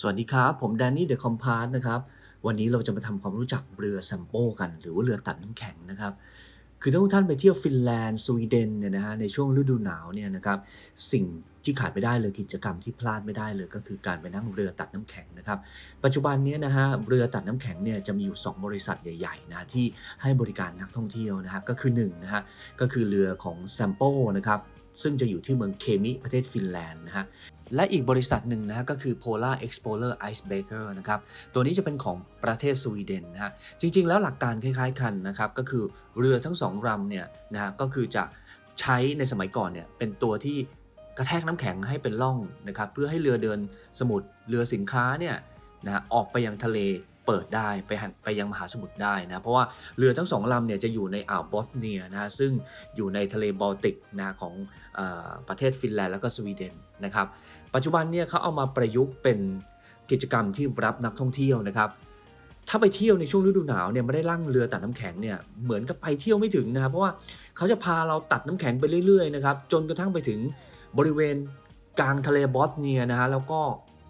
สวัสดีครับ ผมแดนนี่เดอะคอมพาร์นะครับ วันนี้เราจะมาทำความรู้จักเรือแซมโปกัน หรือว่าเรือตัดน้ำแข็งนะครับ คือถ้าท่านไปเที่ยวฟินแลนด์สวีเดนเนี่ยนะฮะในช่วงฤดูหนาวเนี่ยนะครับสิ่งที่ขาดไม่ได้เลยกิจกรรมที่พลาดไม่ได้เลยก็คือการไปนั่งเรือตัดน้ำแข็งนะครับ ปัจจุบันนี้นะฮะเรือตัดน้ำแข็งเนี่ยจะมีอยู่ 2 บริษัทใหญ่ๆนะที่ให้บริการนักท่องเที่ยวนะฮะก็คือ1นะฮะก็คือเรือของแซมโปนะครับ ซึ่งจะอยู่ที่เมืองเคมิประเทศฟินแลนด์นะฮะและอีกบริษัทหนึ่งนะฮะก็คือ Polar Explorer Icebreaker นะครับ ตัวนี้จะเป็นของประเทศสวีเดนนะฮะ จริง ๆ แล้วหลักการคล้าย ๆ กันนะครับ ก็คือเรือทั้งสองลำเนี่ยนะฮะก็คือจะใช้ในสมัยก่อนเนี่ยเป็นตัวที่กระแทกน้ำแข็งให้เป็นร่องนะครับ เพื่อให้เรือเดินสมุทรเรือสินค้าเนี่ยนะฮะออกไปยังทะเล เปิดได้ไปหันไปยังมหาสมุทรได้นะเพราะว่าเรือทั้งสองลำเนี่ยจะอยู่ในอ่าวบอสเนียนะซึ่งอยู่ในทะเลบอลติกนะของอประเทศฟินแลนด์แล้วก็สวีเดนนะครับปัจจุบันเนี่ยเขาเอามาประยุกต์เป็นกิจกรรมที่รับนักท่องเที่ยวนะครับถ้าไปเที่ยวในช่วงฤดูหนาวเนี่ยไม่ได้ล่างเรือตัดน้ำแข็งเนี่ยเหมือนกับไปเที่ยวไม่ถึงนะครับเพราะว่าเขาจะพาเราตัดน้ำแข็งไปเรื่อยๆนะครับจนกระทั่งไปถึงบริเวณกลางทะเลบอสเนียนะฮะแล้วก็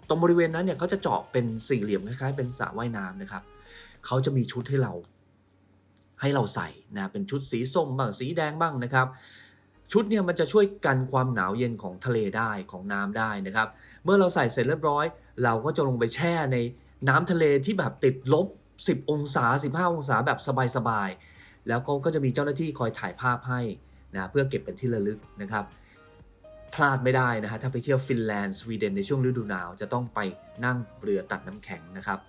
ตรงบริเวณนั้นเนี่ยเขาจะเจาะเป็นสี่เหลี่ยมคล้ายๆ เป็นสระว่ายน้ำนะครับเขาจะมีชุดให้เราให้เราใส่นะเป็นชุดสีส้มบ้างสีแดงบ้างนะครับ ชุดเนี่ยมันจะช่วยกันความหนาวเย็นของทะเลได้ของน้ำได้นะครับ เมื่อเราใส่เสร็จเรียบร้อย เราก็จะลงไปแช่ในน้ำทะเลที่แบบติดลบ 10 องศา 15 องศาแบบสบายๆแล้วก็ก็จะมีเจ้าหน้าที่คอยถ่ายภาพให้นะเพื่อเก็บเป็นที่ระลึกนะครับ พลาดไม่ได้นะฮะถ้าไปเที่ยวฟินแลนด์สวีเดนในช่วงฤดูหนาว จะต้องไปนั่งเรือตัดน้ำแข็งนะครับ